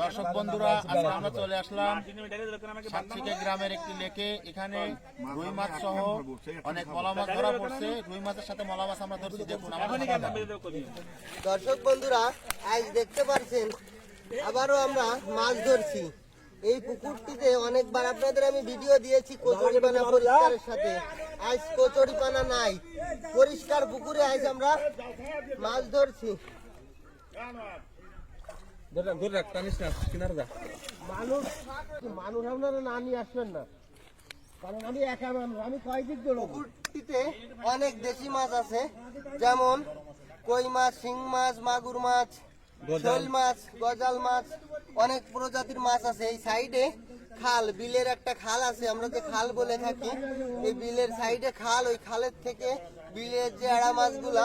দর্শক বন্ধুরা আমরা চলে আসলাম সাতক্ষীরা গ্রামের একটি লেকে। এখানে রুই মাছ সহ অনেক মলা মাছ ধরা পড়ছে। রুই মাছের সাথে মলা মাছ আমরা ধরছি, দেখুন দর্শক বন্ধুরা, আজ দেখতে পাচ্ছেন, আবারও আমরা মাছ ধরছি। এই পুকুরটিতে অনেকবার আপনাদের আমি ভিডিও দিয়েছি কচুরিপানা পরিষ্কারের সাথে। আজ কচুরিপানা নাই। পরিষ্কার পুকুরে আজ আমরা মাছ ধরছি। মানুষ মানুষ আপনারা না নিয়ে আসবেন না। কারণ আমি একা মানুষ আমি কয়দিক পুকুরটিতে অনেক দেশি মাছ আছে যেমন কই মাছ শিং মাছ মাগুর মাছ শোল মাছ, গজাল মাছ, অনেক প্রজাতির মাছ আছে এই সাইডে। খাল, বিলের একটা খাল আছে, আমরা যে খাল বলে থাকি, এই বিলের সাইডে খাল, ওই খালের থেকে বিলের যে এড়া মাছগুলা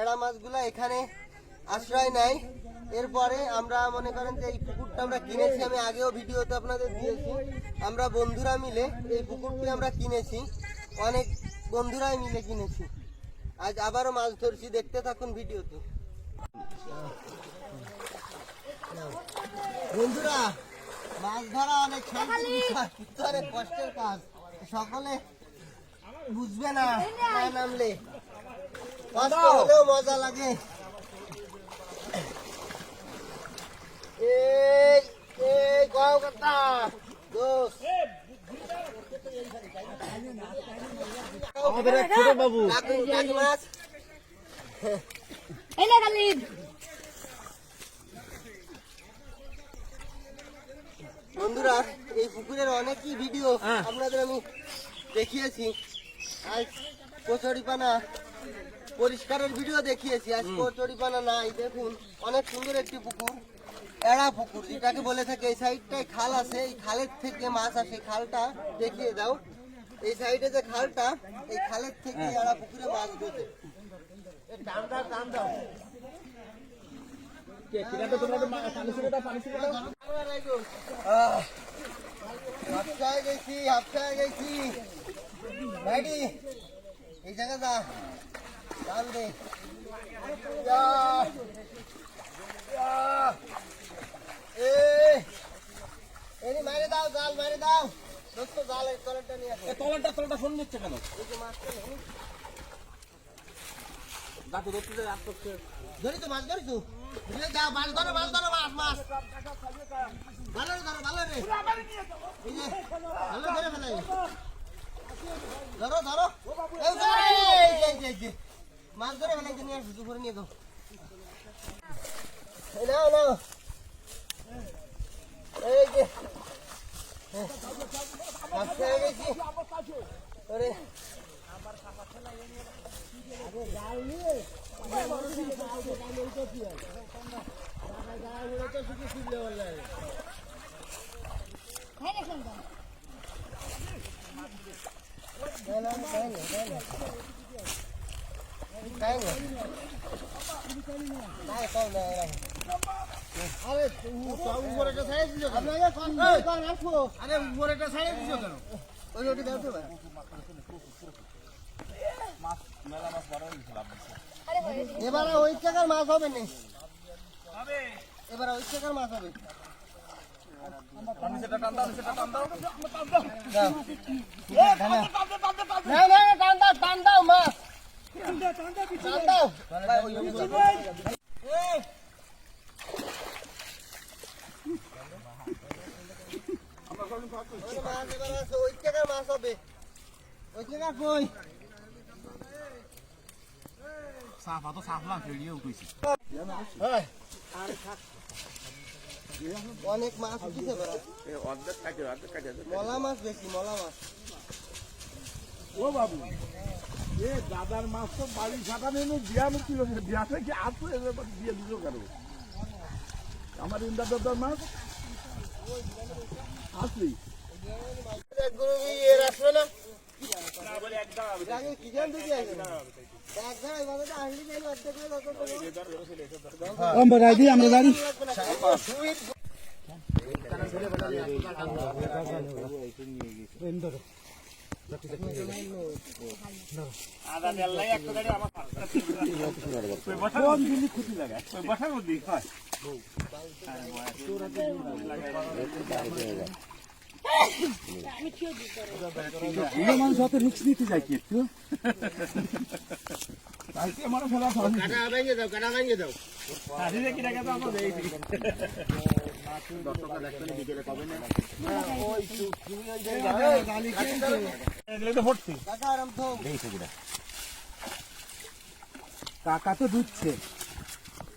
এড়া মাছগুলা এখানে আশ্রয় নেয়। এরপরে আমরা মনে করেন যে এই পুকুরটা আমরা কিনেছি, আমি আগেও ভিডিওতে আপনাদের দিয়েছি। আমরা বন্ধুরা মিলে এই পুকুরটি আমরা কিনেছি, অনেক বন্ধুরাই মিলে কিনেছি। আজ আবারও মাছ ধরছি, দেখতে থাকুন ভিডিওতে। বন্ধুরা মাছ ধরা অনেক অনেক কষ্টের কাজ। সকলে বুঝবে না নামলে। কষ্ট হলেও মজা লাগে। এই এই দোষ। আমাদের এক ছোট বাবু। খালিদ বন্ধুরা এই পুকুরের অনেকই ভিডিও আপনাদের আমি দেখিয়েছি। আজ কচুরিপানা পরিষ্কারের ভিডিও দেখিয়েছি। আজ কচুরিপানা নাই দেখুন অনেক সুন্দর একটি পুকুর এড়া পুকুর যেটাকে বলে থাকে এই সাইডটায় খাল আছে এই খালের থেকে মাছ আসে খালটা দেখিয়ে দাও। এই সাইডে যে খালটা এই খালের থেকে এড়া পুকুরে মাছ ধরে টান দাও টান দাও। আহ, হাফসায় গেছি হাফসায় গেছি ভাইডি এই জায়গা টান দে মারে দাও জাল মারে দাও দোস্ত জাল এই নিয়ে আসো তলাটা তলাটা ফোন নিচ্ছে কেন এই যে মাছটা ধরি তো মাছ ধরি মাছ ধরো মাছ ধরো মাছ মাছ ভালো ভালো ধরে। ফেলাই ধরো ধরো। মাছ ধরে ফেলাই নিয়ে আসো, দুপুরে নিয়ে শুনতো আরে উপরে একটা সাইজ রাখো আরে উপরে একটা সাইজ দিও কেন টাকার মাছ হবে না এবারে ওই টাকার মাছ হবে। না। দাও টান দাও মাছ। টান দাও। এই, ওই মাছ এবার আছে, মাছ হবে ওই টাকা কই সাফা তো সাফলাম ফেরিয়ে উঠেছি অনেক মাছ উঠেছে মলা মাছ বেশি মলা মাছ। ও বাবু এ দাদার মাছ তো বাড়ি সাঁটা নেই বিয়া মুক্তি হয়েছে বিয়াতে কি আসতো এবার বিয়ে দিল কেন? আমার ইন্দা দাদার মাছ? আসলি? এর আসবে না? কি জান দিদি আছে এক ধারা এভাবে তো আসলি যাই অর্ধেক করে যত করে। আমরা দাঁড়ি আমরা ওই বসার মানুষ অত রিক্স নিতে যায় কি একটু? কাকা তো দুধছে গায়ে কেন কাটা না লাগে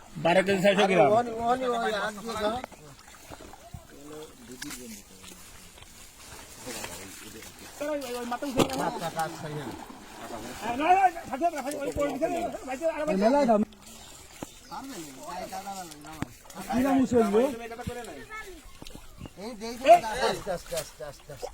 বারো কেজি ছয়শো গ্রাম আস্তে আস্তে আস্তে আস্তে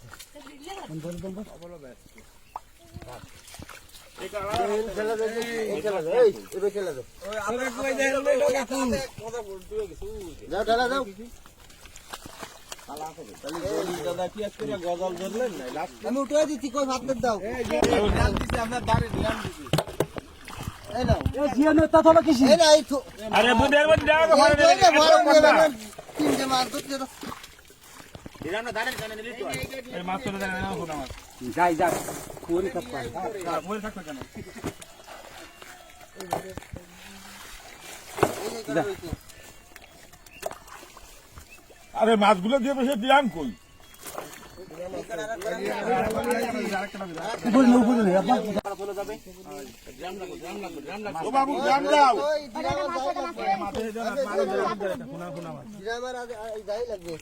আমি উঠে দিচ্ছি কই ভাত দাও এই নাও এই না এই থু- আরে বুধের মধ্যে মাছ ধরতে মাছ যাই যাই মরে থাকতো কেন এই যে করে রয়েছে। আরে মাছগুলো দিয়ে বসে দিয়াম কই? লাগবে।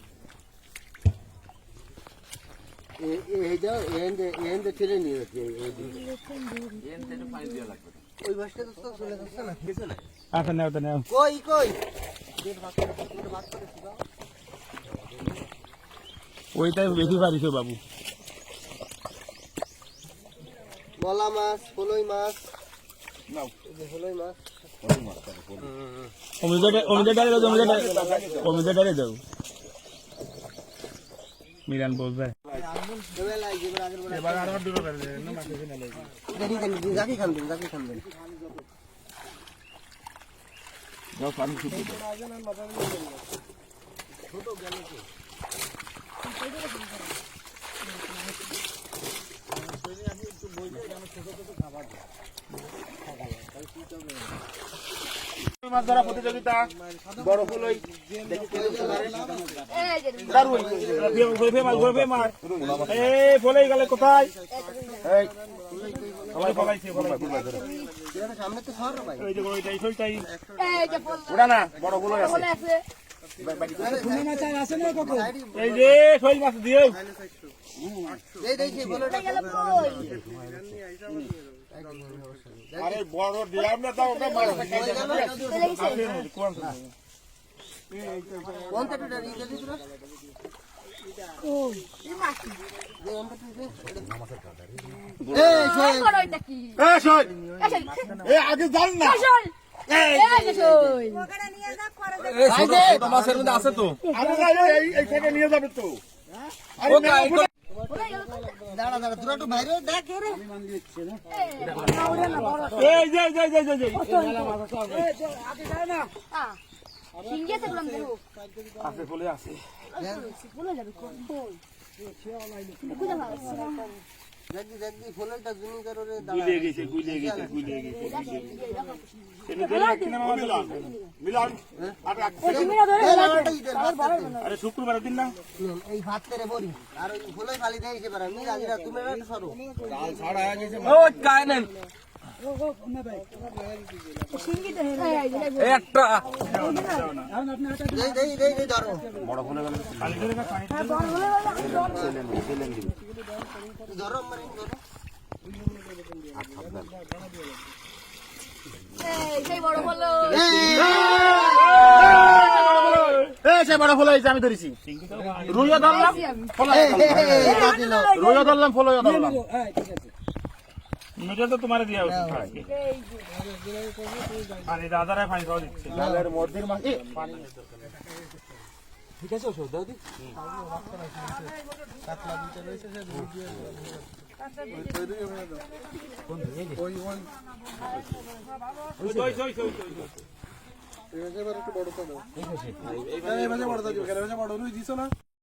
ডিরামার আগে- আগে যাই লাগবে। এ- এ- এই যাও, এন্ডে এন্ডে ঠেলে নিয়ে যাচ্ছে, এই- এই দিকে। ওই বাসটা তো তো চলে যাচ্ছে না। আচ্ছা নেও তো নেও। কই কই? ওইটাই বেশি পারিস বাবু। মলা মাছ ফলই মাছ। নাও। মাছ। ডালে দাও ডালে দাও। মিরান যে এবার আগের বেলা- এবার আর না মাছ এসে না লাগে খান দিন, যাকে খান দিন, যাকে খান দিন। যাও পানি শুকিয়ে দাও। মাছ ধরা প্রতিযোগিতা বড় এই ফলে গেলে কোথায় ওটা না বড় আছে এই যে শৈল মাছ দিও এই দেখি, বলোটা গেল কই আরে বড় দিলাম না তাও ওটা মাছ চলে গেছে কোন ই দিলি তোরা? মাছ দে, কোন এ শোন এই শোন এ আগে যান না শোন আছে তো আরে এই এই নিয়ে যাবে তো গেল দাঁড়া, দাঁড়া, তোরা একটু বাইরে দেখ, রে। এই যে যে যে যে যে সিঙ্গে তো বললাম দেখো। আছে ফলে আছে বলে যাবে কোন বল দেখবি, দেখবি, ফোনেরটা জুমি করো রে, দাঁড়া। গুলিয়ে গেছে গুলিয়ে গেছে গুলিয়ে গেছে আর এক এই লাউটা ইটের ভাত খাচ্ছে। আরে শুক্রবার দিন না? এই ভাত তেরে বড়ি আর ওই ফুলই ফালি দিয়েছে এসে পারে মিরা তুমি সরো। ও কায় যে একটা। দেই দেই দেই দেই ধরো খালি করে পানি ধরো ধরো এই সেই বড় হলো এই সে বড় ফলো হয়েছে আমি ধরেছি রুইও ধরলাম। রুইও ধরলাম। ফলোও ধরলাম মিটার তো তোমার দেওয়া উচিত পানি দাদারা পানি খাওয়া দিচ্ছে জালের মধ্যের মাছ এ, পানি বড় দিছো না